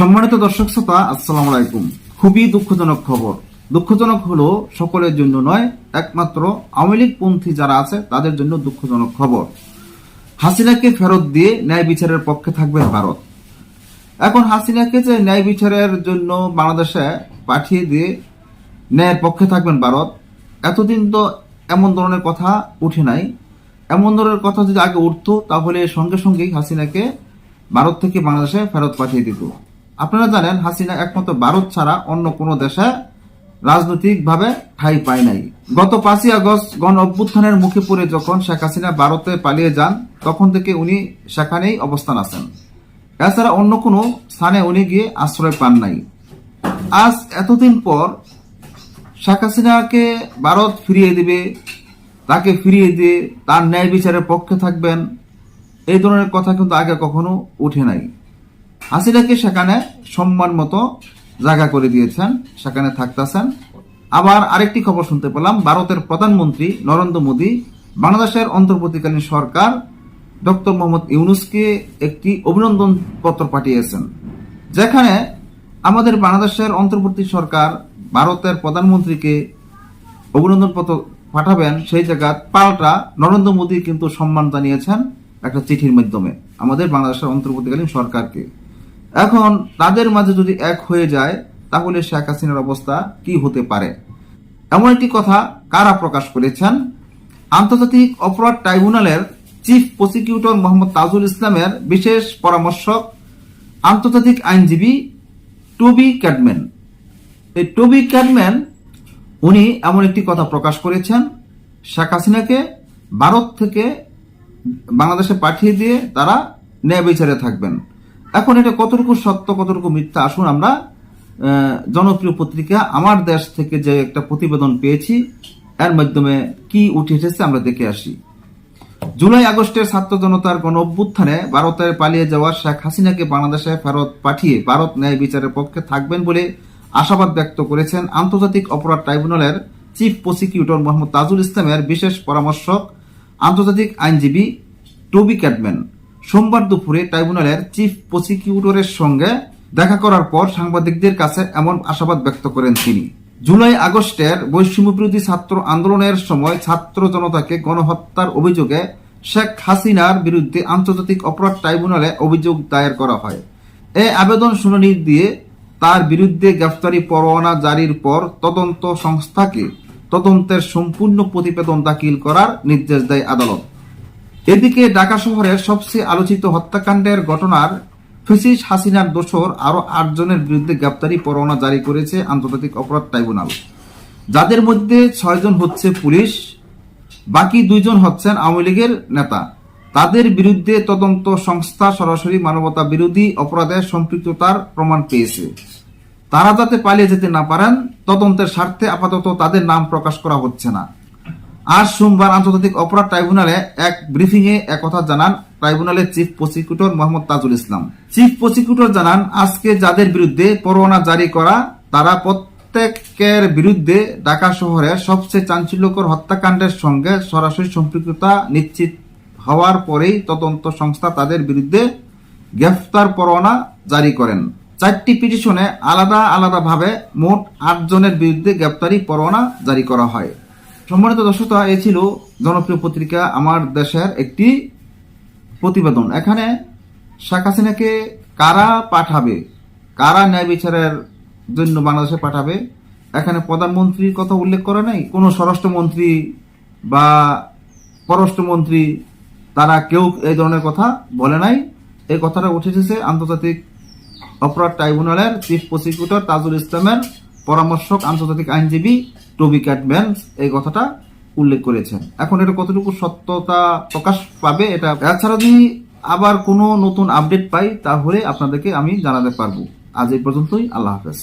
সম্মানিত দর্শক শ্রোতা, আসসালাম আলাইকুম। খুবই দুঃখজনক খবর। দুঃখজনক হলো সকলের জন্য নয়, একমাত্র আওয়ামী লীগ পন্থী যারা আছে, তাদের জন্য দুঃখজনক খবর। হাসিনাকে ফেরত দিয়ে ন্যায় বিচারের পক্ষে থাকবে ভারত। এখন হাসিনাকে যে ন্যায় বিচারের জন্য বাংলাদেশে পাঠিয়ে দিয়ে ন্যায়ের পক্ষে থাকবেন ভারত, এতদিন তো এমন ধরনের কথা উঠে নাই। এমন ধরনের কথা যদি আগে উঠতো, তাহলে সঙ্গে সঙ্গেই হাসিনাকে ভারত থেকে বাংলাদেশে ফেরত পাঠিয়ে দিত। আপনারা জানেন হাসিনা একমাত্র ভারত ছাড়া অন্য কোনো দেশে রাজনৈতিকভাবে ঠাঁই পায় নাই। গত পাঁচই আগস্ট গণ অভ্যুত্থানের মুখে পড়ে যখন শেখ হাসিনা ভারতে পালিয়ে যান, তখন থেকে উনি সেখানেই অবস্থান আছেন। এছাড়া অন্য কোনো স্থানে উনি গিয়ে আশ্রয় পান নাই। আজ এতদিন পর শেখ হাসিনাকে ভারত ফিরিয়ে দিবে, তাকে ফিরিয়ে দিয়ে তার ন্যায় বিচারের পক্ষে থাকবেন, এই ধরনের কথা কিন্তু আগে কখনো উঠে নাই। হাসিনাকে সেখানে সম্মান মতো জায়গা করে দিয়েছেন, সেখানে থাকতেছেন। আবার আরেকটি খবর শুনতে পেলাম, ভারতের প্রধানমন্ত্রী নরেন্দ্র মোদী, বাংলাদেশের অন্তর্বর্তীকালীন সরকার ডক্টর মোহাম্মদ ইউনুসকে একটি অভিনন্দন পত্র পাঠিয়েছেন, যেখানে আমাদের বাংলাদেশের অন্তর্বর্তী সরকার ভারতের প্রধানমন্ত্রীকে অভিনন্দন পত্র পাঠাবেন, সেই জায়গা পাল্টা নরেন্দ্র মোদী কিন্তু সম্মান জানিয়েছেন একটা চিঠির মাধ্যমে আমাদের বাংলাদেশের অন্তর্বর্তীকালীন সরকারকে। এখন তাদের মাঝে যদি এক হয়ে যায়, তাহলে শেখ হাসিনার অবস্থা কি হতে পারে? এমন একটি কথা কারা প্রকাশ করেছেন? আন্তর্জাতিক অপরাধ ট্রাইব্যুনালের চিফ প্রসিকিউটর মোহাম্মদ তাজুল ইসলামের বিশেষ পরামর্শক, আন্তর্জাতিক আইনজীবী টুবি ক্যাডম্যান। এই টবি ক্যাডম্যান, উনি এমন একটি কথা প্রকাশ করেছেন, শেখ হাসিনাকে ভারত থেকে বাংলাদেশে পাঠিয়ে দিয়ে তারা ন্যায় বিচারে থাকবেন। এখন এটা কতটুকু সত্য, কতটুকু মিথ্যা? আসুন আমরা জনপ্রিয় পত্রিকা আমার দেশ থেকে যে একটা প্রতিবেদন পেয়েছি, এর মাধ্যমে কি উঠে এসেছে আমরা দেখে আসি। জুলাই আগস্টের ছাত্র জনতার গণ অভ্যুত্থানে ভারতের পালিয়ে যাওয়া শেখ হাসিনাকে বাংলাদেশে ফেরত পাঠিয়ে ভারত ন্যায় বিচারের পক্ষে থাকবেন বলে আশাবাদ ব্যক্ত করেছেন আন্তর্জাতিক অপরাধ ট্রাইব্যুনালের চিফ প্রসিকিউটর মোহাম্মদ তাজুল ইসলামের বিশেষ পরামর্শক, আন্তর্জাতিক আইনজীবী টবি ক্যাডম্যান সোমবার দুপুরে ট্রাইব্যুনালের চিফ প্রসিকিউটরের সঙ্গে দেখা করার পর সাংবাদিকদের কাছে এমন আশাবাদ ব্যক্ত করেন তিনি। জুলাই আগস্টের বৈষম্য বিরোধী ছাত্র আন্দোলনের সময় ছাত্র জনতাকে গণহত্যার অভিযোগে শেখ হাসিনার বিরুদ্ধে আন্তর্জাতিক অপরাধ ট্রাইব্যুনালে অভিযোগ দায়ের করা হয়। এ আবেদন শুনানি দিয়ে তার বিরুদ্ধে গ্রেফতারি পরোয়ানা জারির পর তদন্ত সংস্থাকে তদন্তের সম্পূর্ণ প্রতিবেদন দাখিল করার নির্দেশ দেয় আদালত। এদিকে ঢাকা শহরের সবচেয়ে আলোচিত হত্যাকাণ্ডের ঘটনার ফেসিস হাসিনার দোসর আরও আটজনের বিরুদ্ধে গ্রেপ্তারি পরোয়ানা জারি করেছে আন্তর্জাতিক অপরাধ ট্রাইব্যুনাল। যাদের মধ্যে ছয়জন হচ্ছে পুলিশ, বাকি দুইজন হচ্ছেন আওয়ামী লীগের নেতা। তাদের বিরুদ্ধে তদন্ত সংস্থা সরাসরি মানবতা বিরোধী অপরাধে সম্পৃক্ততার প্রমাণ পেয়েছে। তারা যাতে পালিয়ে যেতে না পারেন, তদন্তের স্বার্থে আপাতত তাদের নাম প্রকাশ করা হচ্ছে না। আজ সোমবার আন্তর্জাতিক অপরাধ ট্রাইব্যুনালে এক ব্রিফিং এ একথা জানান ট্রাইব্যুনালের chief prosecutor Mohammad Tajul Islam. Chief prosecutor জানান, আজকে যাদের বিরুদ্ধে পরোয়ানা জারি করা, তারা প্রত্যেকের বিরুদ্ধে ঢাকা শহরের সবচেয়ে চাঞ্চল্যকর হত্যাকাণ্ডের সঙ্গে সরাসরি সম্পৃক্ততা নিশ্চিত হওয়ার পরেই তদন্ত সংস্থা তাদের বিরুদ্ধে গ্রেফতার পরোয়ানা জারি করেন। চারটি পিটিশনে আলাদা আলাদাভাবে মোট আট জনের বিরুদ্ধে গ্রেপ্তারি পরোয়ানা জারি করা হয়। সম্মানিত দর্শকতা এ ছিল জনপ্রিয় পত্রিকা আমার দেশের একটি প্রতিবেদন। এখানে শেখ হাসিনাকে কারা পাঠাবে? কারা ন্যায় বিচারের জন্য বাংলাদেশে পাঠাবে? এখানে প্রধানমন্ত্রীর কথা উল্লেখ করা নাই? কোনো স্বরাষ্ট্রমন্ত্রী বা পররাষ্ট্রমন্ত্রী তারা কেউ এই ধরনের কথা বলে নাই। এই কথাটা উঠে এসেছে আন্তর্জাতিক অপরাধ ট্রাইব্যুনালের চিফ প্রসিকিউটর তাজুল ইসলামের পরামর্শক আন্তর্জাতিক আইনজীবী টবি ক্যাটম্যান এই কথাটা উল্লেখ করেছেন। এখন এটা কতটুকু সত্যতা প্রকাশ পাবে এটা এছাড়া যদি আবার কোনো নতুন আপডেট পাই, তাহলে আপনাদেরকে আমি জানাতে পারব। আজ এই পর্যন্তই, আল্লাহ হাফেজ।